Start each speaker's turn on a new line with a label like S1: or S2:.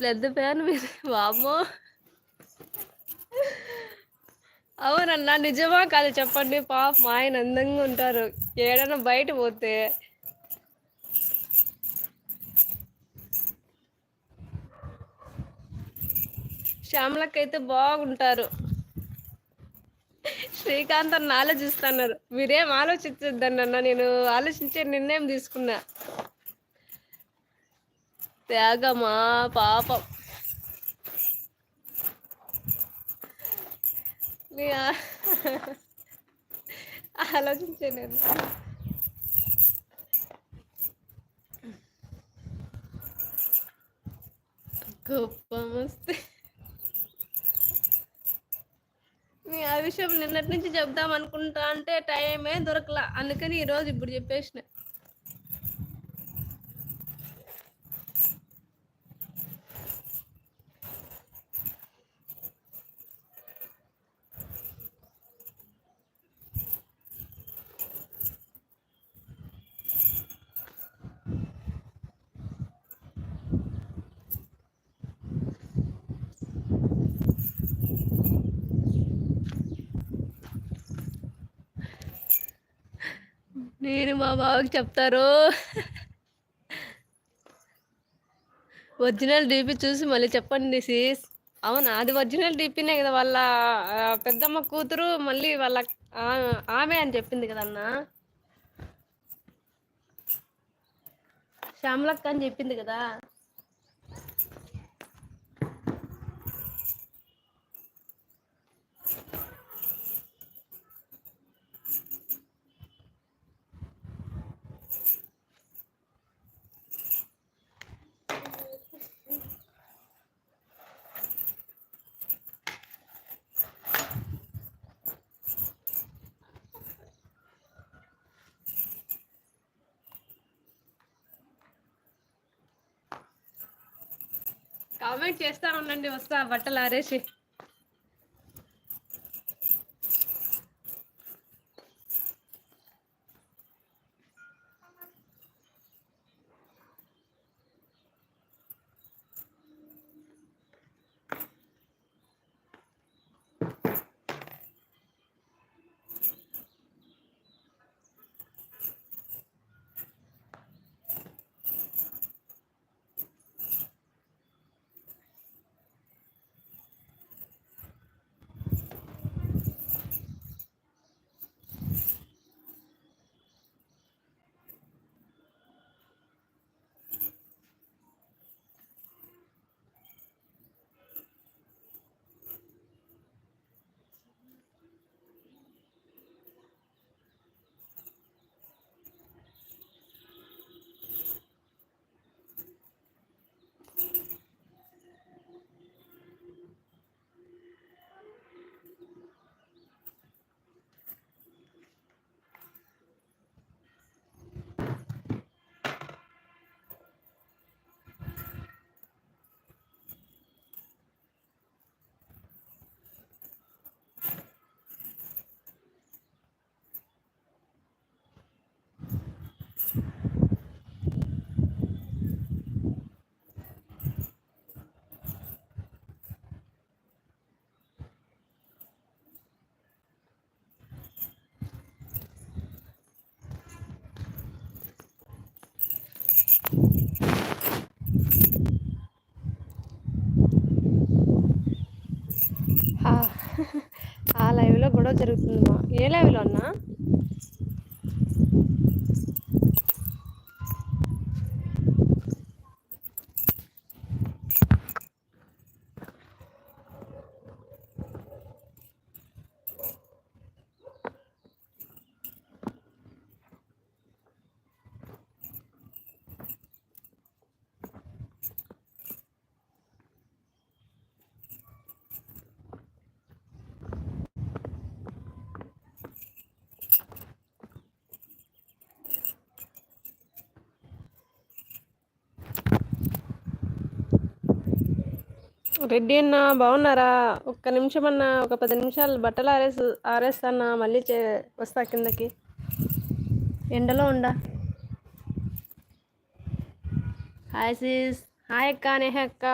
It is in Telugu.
S1: పెద్ద ఫ్యాన్ మీరు అవునన్నా నిజమా కాదు చెప్పండి. పాప మా ఆయన అందంగా ఉంటారు. ఏడైనా బయట పోతే. శ్యామలకైతే బాగుంటారు. శ్రీకాంత్ అన్న ఆలోచిస్తున్నారు. మీరేం ఆలోచించద్దండి నేను ఆలోచించే నిర్ణయం తీసుకున్నా. త్యాగమా పాపం. నీ ఆలోచించే నేను. గొప్ప మస్తే మీ ఆ విషయం నిన్నటి నుంచి చెప్దాం అనుకుంటా అంటే టైమే దొరకలా. అందుకని ఈరోజు ఇప్పుడు చెప్పేసిన. నేను మా బావకి చెప్తారు? ఒరిజినల్ డీపీ చూసి మళ్ళీ చెప్పండి సీస్ అవునా? అది ఒరిజినల్ డీపీనే కదా వాళ్ళ పెద్దమ్మ కూతురు మళ్ళీ వాళ్ళ ఆమె అని చెప్పింది కదన్నా శ్యామలక్క అని చెప్పింది కదా? కామెంట్ చేస్తా ఉండండి. వస్తా బట్టలు ఆరేసి ఆ- ఆ లైవ్లో గొడవ జరుగుతుంది మా ఏ లెవెల్ అన్నా? రెడ్డి అన్న బాగున్నారా? ఒక్క నిమిషం అన్న ఒక పది నిమిషాలు బట్టలు ఆరేసి ఆరేస్తానా మళ్ళీ చే వస్తా కిందకి. ఎండలో ఉండా? Hi sis. హాయ్ అక్క నేహ అక్క.